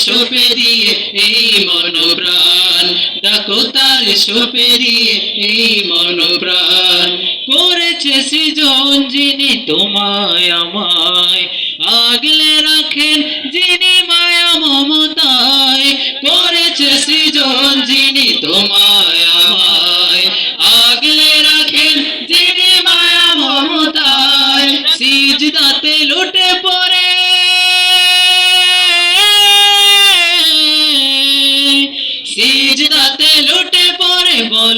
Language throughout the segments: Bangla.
সোপে দিয়ে এই মনোপ্রাণ। দেখো তার সোপে দিয়ে এই মনোপ্রাণ। করেছে সৃজন যিনি তোমায় আমায়। আগলে রাখেন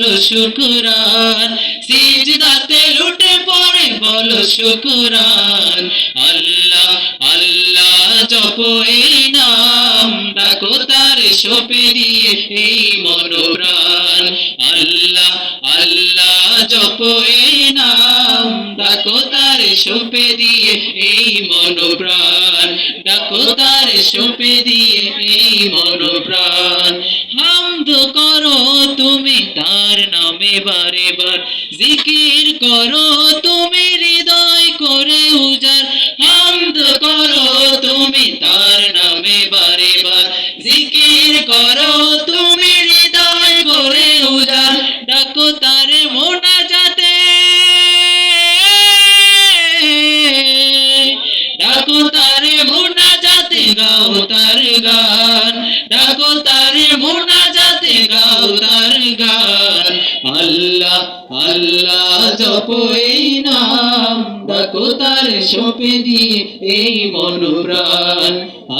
বলো শুকরান, সিজদাতে লুটে পড়ে বলো শুকরান। আল্লাহ আল্লাহ জপ এই নাম, ডাকো তার সোপে দিয়ে এই মনোপ্রাণ। আল্লাহ আল্লাহ জপ এই নাম, ডাকো তার সোপে দিয়ে এই মনোপ্রাণ। ডাকো তার সোপে দিয়ে এই মনোপ্রাণ। তার নামে বারে বার জিকির করো, তুমি হৃদয় করে উজার হামদ করো, তুমি তার নামে বারে বার জিকির করো, তুমি হৃদয় করে উজার ডাকো তার মোনা যাতে ডাকো তারে মোনা যাতে গাও তার গান জপ এই নাম সোপে দিয়ে এই মনোপ্রাণ।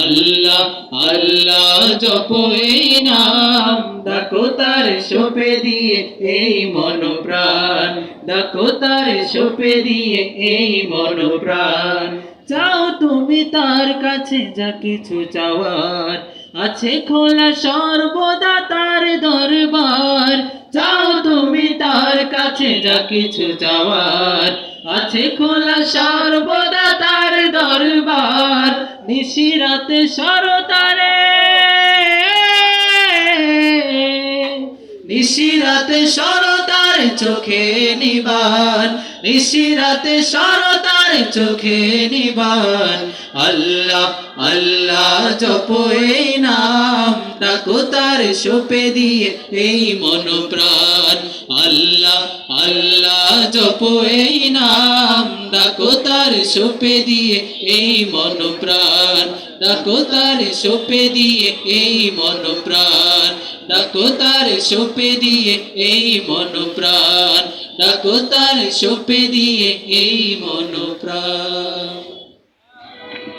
আল্লাহ আল্লাহ জপ এই সোপে দিয়ে এই মনোপ্রাণ। ডাকো সোপে দিয়ে এই মনোপ্রাণ। চাও তুমি তার কাছে যা কিছু চাওয়ার। আছে খোলা সর্বদা তার দরবার। চাও তুমি তার কাছে যা কিছু চাওয়ার। আছে খোলা সর্বদা তার দরবার নিশিরাতে সরতারে নিশিরাতে সরতার চোখে নিবান নিশিরাতে সরতার চোখে নিবান। আল্লাহ আল্লাহ, জপ ডাকো তার সোপে দিয়ে এই মনোপ্রাণ। আল্লাহ আল্লাহ জপ এই নাম। ডাকো তার সোপে দিয়ে এই মনোপ্রাণ। ডাকো তার সোপে দিয়ে এই মনোপ্রাণ। ডাকো তার সোপে দিয়ে এই মনোপ্রাণ। ডাকো তার সোপে দিয়ে এই মনোপ্রাণ।